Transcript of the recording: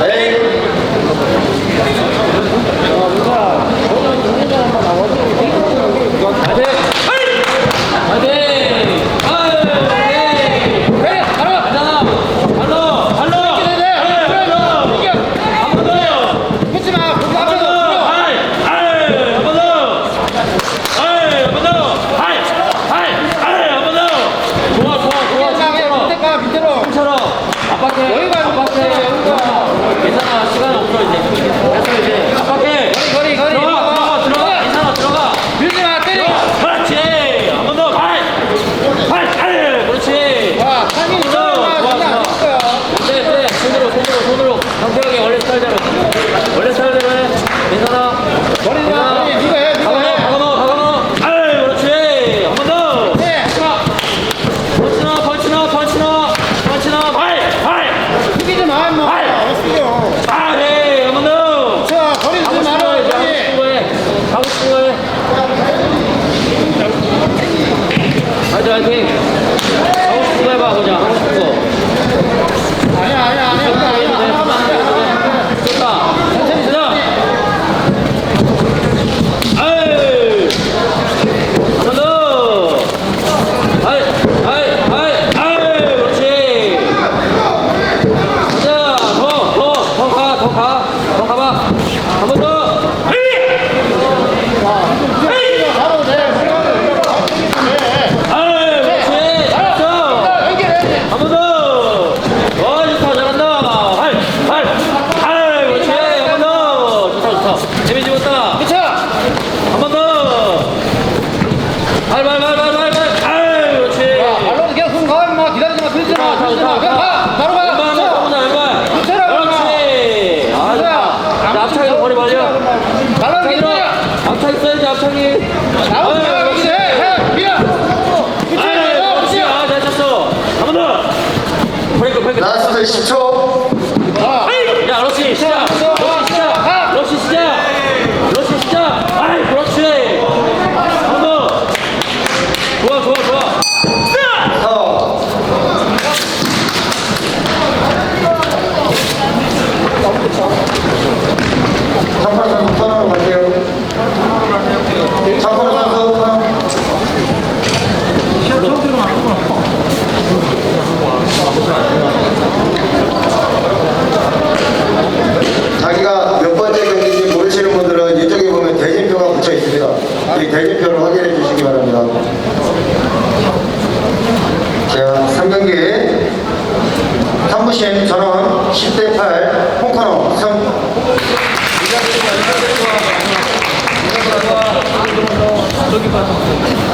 Hey! 화이팅 화이팅! 하고 싶은 해봐 그냥. 하고 싶은 거. 아니야 아니야 아니야. 좋다 아니야 한번 더! Congratulations to all. 주심 전원 10대 8 홍카노 성 저기 봐서